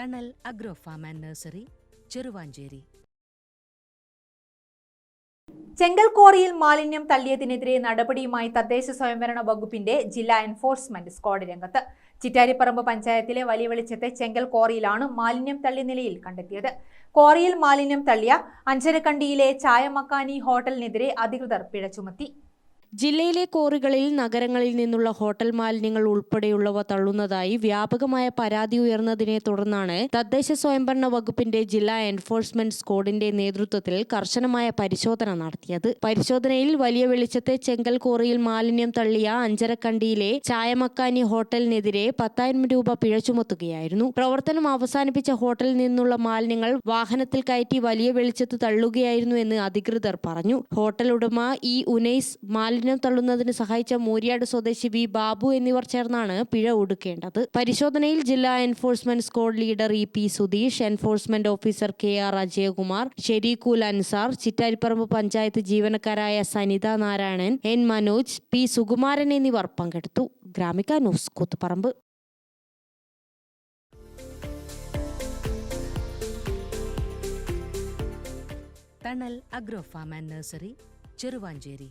Thanal agro farm and nursery Cheruvanchery. ചെങ്കൽ ക്വാറിയിൽ മാലിന്യം തള്ളിയതിനെതിരെ നടപടിയുമായി തദ്ദേശ സ്വയംഭരണ വകുപ്പിന്റെ ജില്ലാ എൻഫോഴ്സ്മെന്റ് സ്ക്വാഡ് രംഗത്ത്. ചിറ്റാരിപ്പറമ്പ് പഞ്ചായത്തിലെ വലിയ വെളിച്ചത്തെ ചെങ്കൽ കോറിയിലാണ് മാലിന്യം തള്ളിയ നിലയിൽ കണ്ടെത്തിയത്. ക്വാറിയിൽ മാലിന്യം തള്ളിയ അഞ്ചരക്കണ്ടിയിലെ ചായമക്കാനി ഹോട്ടലിനെതിരെ അധികൃതർ പിഴ ചുമത്തി. ജില്ലയിലെ കോറികളിൽ നഗരങ്ങളിൽ നിന്നുള്ള ഹോട്ടൽ മാലിന്യങ്ങൾ ഉൾപ്പെടെയുള്ളവ തള്ളുന്നതായി വ്യാപകമായ പരാതി ഉയർന്നതിനെ തുടർന്നാണ് തദ്ദേശ സ്വയംഭരണ വകുപ്പിന്റെ ജില്ലാ എൻഫോഴ്സ്മെന്റ് സ്ക്വാഡിന്റെ നേതൃത്വത്തിൽ കർശനമായ പരിശോധന നടത്തിയത്. പരിശോധനയിൽ വലിയ വെളിച്ചത്തെ ചെങ്കൽ കോറിയിൽ മാലിന്യം തള്ളിയ അഞ്ചരക്കണ്ടിയിലെ ചായമക്കാനി ഹോട്ടലിനെതിരെ പത്തായിരം രൂപ പിഴ ചുമത്തുകയായിരുന്നു. പ്രവർത്തനം അവസാനിപ്പിച്ച ഹോട്ടലിൽ നിന്നുള്ള മാലിന്യങ്ങൾ വാഹനത്തിൽ കയറ്റി വലിയ വെളിച്ചത്ത് തള്ളുകയായിരുന്നു എന്ന് അധികൃതർ പറഞ്ഞു. ഹോട്ടൽ ഉടമ ഇ ഉനൈസ് മാലിന്യം തള്ളുന്നതിന് സഹായിച്ച മൂര്യാട് സ്വദേശി വി ബാബു എന്നിവർ ചേർന്നാണ് പിഴ ഒടുക്കേണ്ടത്. പരിശോധനയിൽ ജില്ലാ enforcement squad leader E P Sudheesh enforcement officer K R Ajayakumar Shareekhul Ansar Chittariparamba panchayat ജീവനക്കാരായ Sanitha Narayanan N Manoj P Sukumaran എന്നിവർ പങ്കെടുത്തു. Gramika news Koothuparamba. Thanal agro farm and nursery Cheruvanchery.